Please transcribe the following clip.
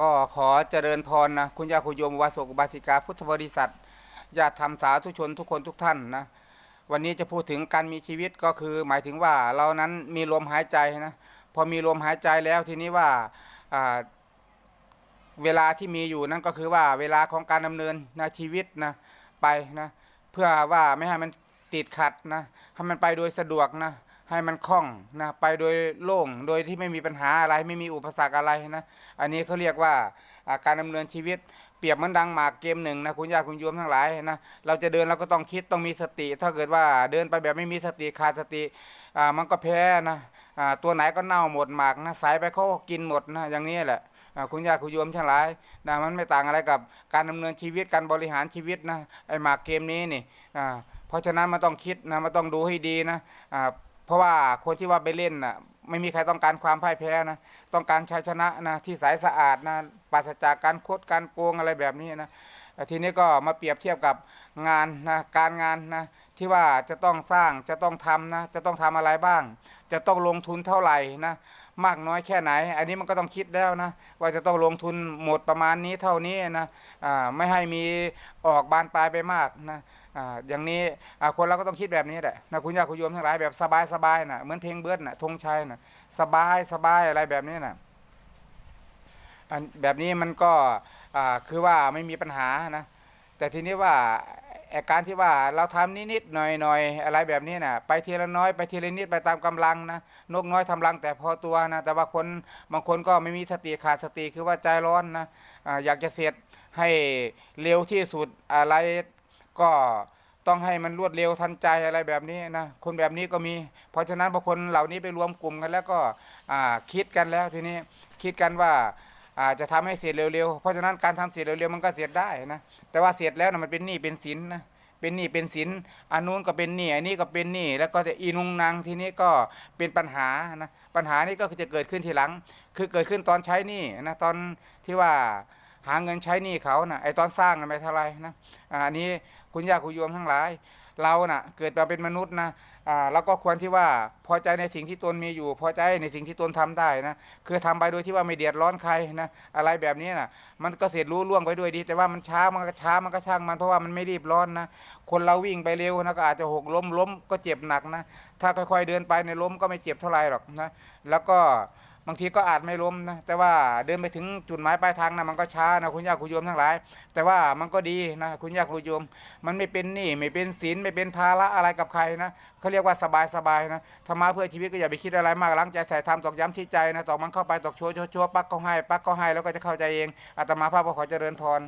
ก็ขอเจริญพรนะคุณยาคุณโยมวาสกุบาสิกาพุทธบริษัทญาติธรรมสาธุชนทุกคนทุกท่านนะวันนี้จะพูดถึงการมีชีวิตก็คือ หมายถึงว่าเรานั้นมีลมหายใจนะพอมีลมหายใจแล้วทีนี้ว่าเวลาที่มีอยู่นั่นก็คือว่าเวลาของการดำเนินนะชีวิตนะไปนะเพื่อว่าไม่ให้มันติดขัดนะให้มันไปโดยสะดวกนะ ให้มันคล่องนะไปโดยโล่งโดยที่ไม่มีปัญหาอะไรไม่มีอุปสรรคอะไรนะอันนี้เขาเรียกว่าการดำเนินชีวิตเปรียบเหมือนดังหมากเกมหนึ่งนะคุณญาติคุณโยมทั้งหลายนะเราจะเดินเราก็ต้องคิดต้องมีสติ ถ้าเกิดว่าเดินไปแบบไม่มีสติขาดสติอ่ามันก็แพ้นะอ่าตัวไหนก็เน่าหมดหมากนะสายไปเขาก็กินหมดนะอย่างนี้แหละคุณญาติคุณโยมทั้งหลายนะมันไม่ต่างอะไรกับการดำเนินชีวิตการบริหารชีวิตนะไอหมากเกมนี้นี่อ่าเพราะฉะนั้นมันต้องคิดนะมันต้องดูให้ดีนะอ่า เพราะว่าคนที่ว่าไปเล่นน่ะไม่มีใครต้องการความพ่ายแพ้นะ ต้องการชัยชนะนะที่ใสสะอาดนะปราศจากการโคดการโกงอะไรแบบนี้นะ ทีนี้ก็มาเปรียบเทียบกับงานนะการงานนะที่ว่าจะต้องสร้างจะต้องทำนะจะต้องทำอะไรบ้าง จะต้องลงทุนเท่าไหร่นะมากน้อยแค่ไหน อันนี้มันก็ต้องคิดแล้วนะว่าจะต้องลงทุนหมดประมาณนี้เท่านี้นะอ่าไม่ให้มีออกบานปลายไปมากนะอ่าอย่างนี้คนเราก็ต้องคิดแบบนี้แหละนะคุณยาคุณโยมทั้งหลายแบบสบายสบายนะเหมือนเพลงเบิร์ดนะธงชัยนะสบายสบายอะไรแบบนี้นะอันแบบนี้มันก็ คือว่าไม่มีปัญหานะ แต่ทีนี้ว่าอ้การที่ว่าเราทำนิดๆหน่อยๆอะไรแบบนี้นะไปทีละน้อยไปทีละนิดไปตามกำลังนะนกน้อยทำรังแต่พอตัวนะแต่ว่าคนบางคนก็ไม่มีสติขาดสติคือว่าใจร้อนนะออยากจะเสร็จให้เร็วที่สุดอะไรก็ต้องให้มันรวดเร็วทันใจอะไรแบบนี้นะคนแบบนี้ก็มี เพราะฉะนั้นพอคนเหล่านี้ไปรวมกลุ่มกันแล้วก็คิดกันแล้วทีนี้คิดกันว่า อาจจะทำให้เสร็จเร็วๆ เพราะฉะนั้นการทำเสร็จเร็วๆมันก็เสร็จได้นะ แต่ว่าเสร็จแล้วนะมันเป็นหนี้เป็นสินนะ เป็นหนี้เป็นสินอันนู้นก็เป็นหนี้อันนี้ก็เป็นหนี้แล้วก็จะอีนุงนางทีนี้ก็เป็นปัญหานะ ปัญหานี้ก็จะเกิดขึ้นทีหลัง คือเกิดขึ้นตอนใช้หนี้นะตอนที่ว่าหาเงินใช้หนี้เขานะไอตอนสร้างนะไม่เท่าไรนะอันนี้คุณย่าคุณโยมทั้งหลาย เราน่ะเกิดมาเป็นมนุษย์นะอ่าเราก็ควรที่ว่าพอใจในสิ่งที่ตนมีอยู่ พอใจในสิ่งที่ตนทำได้นะคือทำไปโดยที่ว่าไม่เดือดร้อนใครนะอะไรแบบนี้นะมันก็เสร็จรู้ล่วงไปด้วยดี แต่ว่ามันช้ามันก็ช้ามันก็ช่างมันเพราะว่ามันไม่รีบร้อนนะคนเราวิ่งไปเร็วนะก็อาจจะหกล้มล้มก็เจ็บหนักนะถ้าค่อยๆเดินไปในล้มก็ไม่เจ็บเท่าไหร่หรอกนะแล้วก็ บางทีก็อาจไม่ล้มนะ แต่ว่าเดินไปถึงจุดหมายปลายทางนะมันก็ช้านะคุณย่าคุณโยมทั้งหลาย แต่ว่ามันก็ดีนะคุณย่าคุณโยม มันไม่เป็นหนี้ไม่เป็นศีลไม่เป็นภาระอะไรกับใครนะเขาเรียกว่าสบายสบายนะธรรมะเพื่อชีวิตก็อย่าไปคิดอะไรมากล้างใจใส่ธรรมตอกย้ำที่ใจนะตอกมันเข้าไปตอกชัวชัวชัวปักก็ให้ปักก็ให้แล้วก็จะเข้าใจเองอาตมาภาพก็ขอเจริญพร